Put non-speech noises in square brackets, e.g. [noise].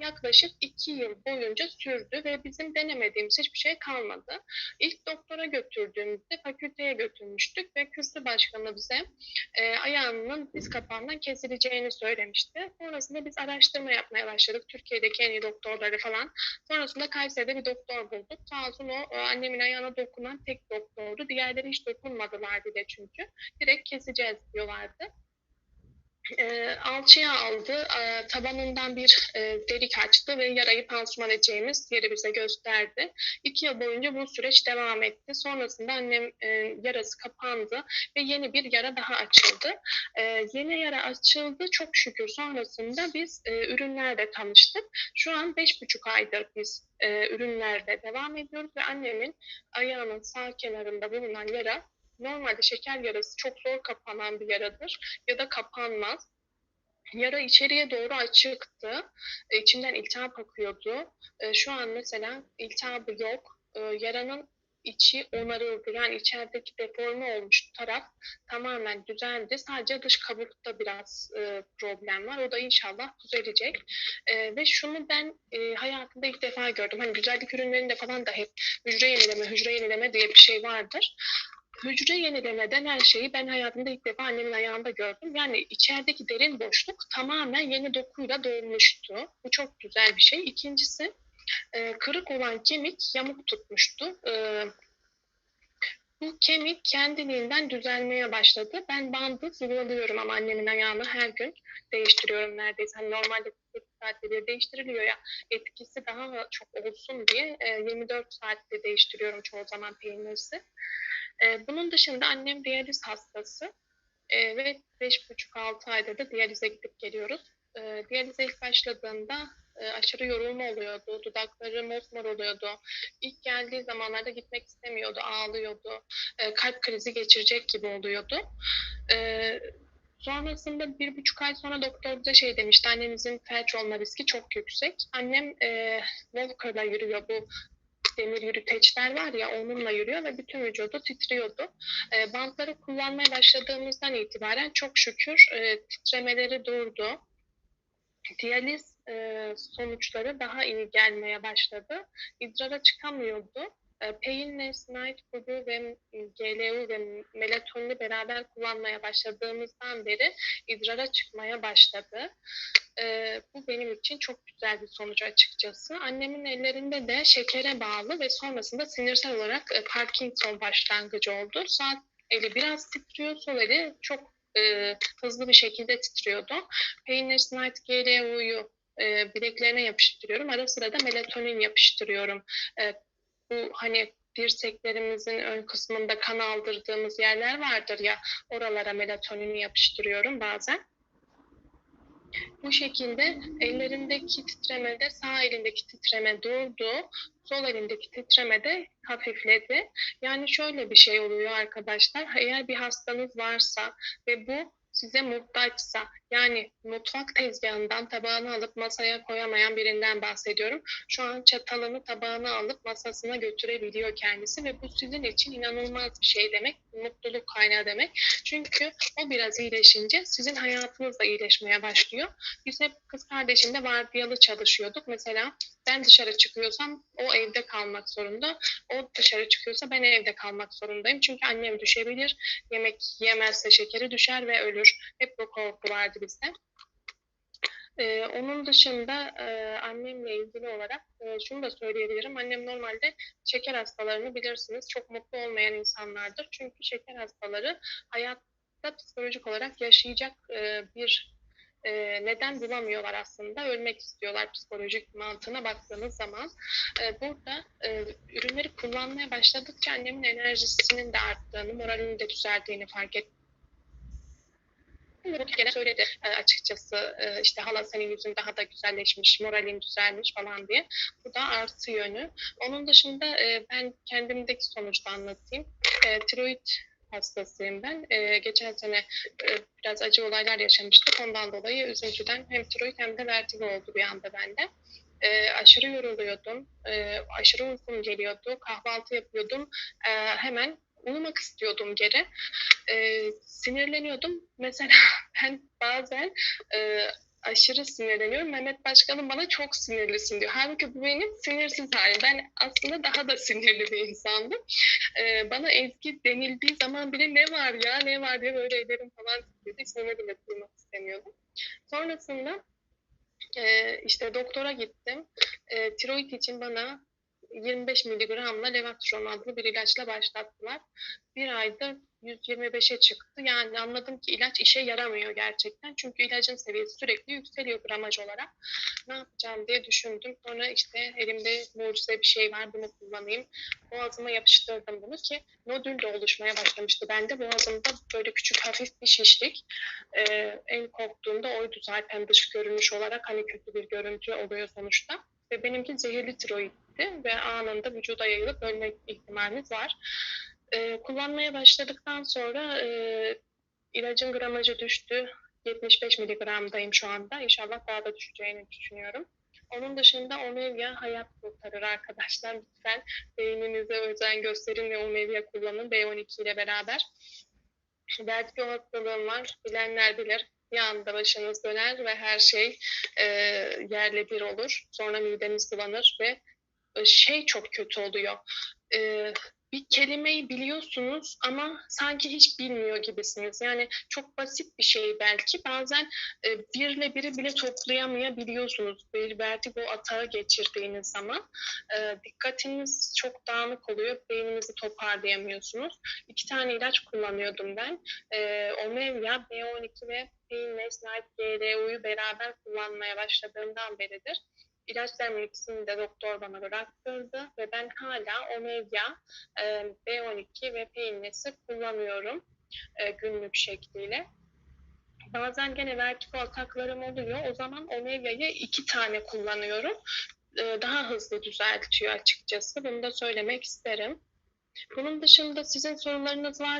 yaklaşık iki yıl boyunca sürdü ve bizim denemediğimiz hiçbir şey kalmadı. İlk doktora götürdüğümüzde fakülteye götürmüştük ve kürsü başkanı bize e, ayağının diz kapağından kesileceğini söylemişti. Sonrasında biz araştırma yapmaya başladık. Türkiye'deki en iyi doktorları falan. Sonrasında Kayseri'de bir doktor bulduk. Sağ olsun o e, annemin ayağına dokunan tek doktordu. Diğerleri hiç dokunmadılar bile çünkü. Direkt keseceğiz diyorlardı e, alçıya aldı. E, tabanından bir e, delik açtı ve yarayı pansuman edeceğimiz yeri bize gösterdi. İki yıl boyunca bu süreç devam etti. Sonrasında annem yarası kapandı ve yeni bir yara daha açıldı. Yeni yara açıldı. Çok şükür sonrasında biz e, ürünlerle tanıştık. Şu an beş buçuk aydır biz ürünlerde devam ediyoruz ve annemin ayağının sağ kenarında bulunan yara Normalde şeker yarası çok zor kapanan bir yaradır ya da kapanmaz. Yara içeriye doğru açıktı. E, içinden iltihap akıyordu. E, şu an mesela iltihabı yok. E, yaranın içi onarıldı. Yani içerideki deforme olmuş taraf tamamen düzeldi. Sadece dış kabukta biraz e, problem var. O da inşallah düzelecek. E, ve şunu ben e, hayatımda ilk defa gördüm. Hani güzellik ürünlerinde falan da hep hücre yenileme, hücre yenileme diye bir şey vardır hücre yenileme denen şeyi ben hayatımda ilk defa annemin ayağında gördüm. Yani içerideki derin boşluk tamamen yeni dokuyla dolmuştu. Bu çok güzel bir şey. İkincisi e, kırık olan kemik yamuk tutmuştu. E, bu kemik kendiliğinden düzelmeye başladı. Ben bandı sıvılıyorum ama annemin ayağını her gün değiştiriyorum neredeyse. Hani normalde 8 saatte bir değiştiriliyor ya etkisi daha çok olsun diye e, 24 saatte değiştiriyorum çoğu zaman peynirsi. E, bunun dışında annem diyaliz hastası e, ve 5,5-6 ayda da diyalize gidip geliyoruz. E, diyalize ilk başladığında e, aşırı yorulma oluyordu, dudakları mosmor oluyordu. İlk geldiği zamanlarda gitmek istemiyordu, ağlıyordu, e, kalp krizi geçirecek gibi oluyordu. E, Sonrasında bir buçuk ay sonra doktor bize şey demişti, annemizin felç olma riski çok yüksek. Annem e, Walker'la yürüyor bu demir yürüteçler var ya onunla yürüyor ve bütün vücudu titriyordu. E, bantları kullanmaya başladığımızdan itibaren çok şükür e, titremeleri durdu. Diyaliz e, sonuçları daha iyi gelmeye başladı. İdrara çıkamıyordu. E, Pain Night Food'u ve GLU ve melatonini beraber kullanmaya başladığımızdan beri idrara çıkmaya başladı. E, bu benim için çok güzel bir sonuç açıkçası. Annemin ellerinde de şekere bağlı ve sonrasında sinirsel olarak e, Parkinson başlangıcı oldu. Sağ eli biraz titriyor, sol eli çok e, hızlı bir şekilde titriyordu. Painless Night GLU'yu e, bileklerine yapıştırıyorum. Ara sıra da melatonin yapıştırıyorum. E, bu hani dirseklerimizin ön kısmında kan aldırdığımız yerler vardır ya oralara melatonini yapıştırıyorum bazen. Bu şekilde ellerindeki titremede sağ elindeki titreme durdu, sol elindeki titreme de hafifledi. Yani şöyle bir şey oluyor arkadaşlar. Eğer bir hastanız varsa ve bu size muhtaçsa yani mutfak tezgahından tabağını alıp masaya koyamayan birinden bahsediyorum. Şu an çatalını tabağını alıp masasına götürebiliyor kendisi ve bu sizin için inanılmaz bir şey demek. Mutluluk kaynağı demek. Çünkü o biraz iyileşince sizin hayatınız da iyileşmeye başlıyor. Biz hep kız kardeşimle vardiyalı çalışıyorduk. Mesela ben dışarı çıkıyorsam o evde kalmak zorunda. O dışarı çıkıyorsa ben evde kalmak zorundayım. Çünkü annem düşebilir. Yemek yemezse şekeri düşer ve ölür. Hep bu korku vardı bizde. Ee, onun dışında e, annemle ilgili olarak e, şunu da söyleyebilirim. Annem normalde şeker hastalarını bilirsiniz. Çok mutlu olmayan insanlardır. Çünkü şeker hastaları hayatta psikolojik olarak yaşayacak e, bir e, neden bulamıyorlar aslında. Ölmek istiyorlar psikolojik mantığına baktığınız zaman. E, burada e, ürünleri kullanmaya başladıkça annemin enerjisinin de arttığını, moralinin de düzeldiğini fark ettim. Bu gene söyledi e, açıkçası e, işte hala senin yüzün daha da güzelleşmiş, moralin düzelmiş falan diye. Bu da artı yönü. Onun dışında e, ben kendimdeki sonuçta anlatayım. Tiroid hastasıyım ben. Geçen sene biraz acı olaylar yaşamıştık. Ondan dolayı üzüntüden hem tiroid hem de vertigo oldu bir anda bende. E, aşırı yoruluyordum. E, aşırı uykum geliyordu. Kahvaltı yapıyordum. E, hemen uyumak istiyordum geri. E, sinirleniyordum. Mesela [laughs] ben bazen e, aşırı sinirleniyorum. Mehmet Başkanım bana çok sinirlisin diyor. Halbuki bu benim sinirsiz halim. Ben aslında daha da sinirli bir insandım. Ee, bana Ezgi denildiği zaman bile ne var ya ne var diye böyle ellerim falan titriyordu. İsmini bile duymak istemiyordum. Sonrasında e, işte doktora gittim. E, tiroid için bana 25 miligramla Levatron adlı bir ilaçla başlattılar. Bir ayda 125'e çıktı. Yani anladım ki ilaç işe yaramıyor gerçekten. Çünkü ilacın seviyesi sürekli yükseliyor gramaj olarak. Ne yapacağım diye düşündüm. Sonra işte elimde mucize bir şey var bunu kullanayım. Boğazıma yapıştırdım bunu ki nodül de oluşmaya başlamıştı. Bende boğazımda böyle küçük hafif bir şişlik. Ee, en korktuğumda oydu zaten dış görünüş olarak hani kötü bir görüntü oluyor sonuçta. Ve benimki zehirli tiroidti ve anında vücuda yayılıp ölme ihtimaliniz var. Ee, kullanmaya başladıktan sonra e, ilacın gramajı düştü. 75 miligramdayım şu anda. İnşallah daha da düşeceğini düşünüyorum. Onun dışında Omevya hayat kurtarır arkadaşlar. Lütfen beyninize özen gösterin ve Omevya kullanın B12 ile beraber. Vertigo hastalığım var. Bilenler bilir. Bir anda başınız döner ve her şey e, yerle bir olur. Sonra mideniz bulanır ve e, şey çok kötü oluyor. E, bir kelimeyi biliyorsunuz ama sanki hiç bilmiyor gibisiniz. Yani çok basit bir şey belki. Bazen e, birle biri bile toplayamayabiliyorsunuz. Bir vertigo atağı geçirdiğiniz zaman e, dikkatiniz çok dağınık oluyor. Beyninizi toparlayamıyorsunuz. İki tane ilaç kullanıyordum ben. E, Omevya, B12 ve Painless Night GLU'yu beraber kullanmaya başladığımdan beridir. İlaçların ikisini de doktor bana bıraktırdı ve ben hala Omevya, e, B12 ve Painless'i kullanıyorum e, günlük şekliyle. Bazen gene vertigo ataklarım oluyor. O zaman Omevya'yı iki tane kullanıyorum. E, daha hızlı düzeltiyor açıkçası. Bunu da söylemek isterim. Bunun dışında sizin sorularınız varsa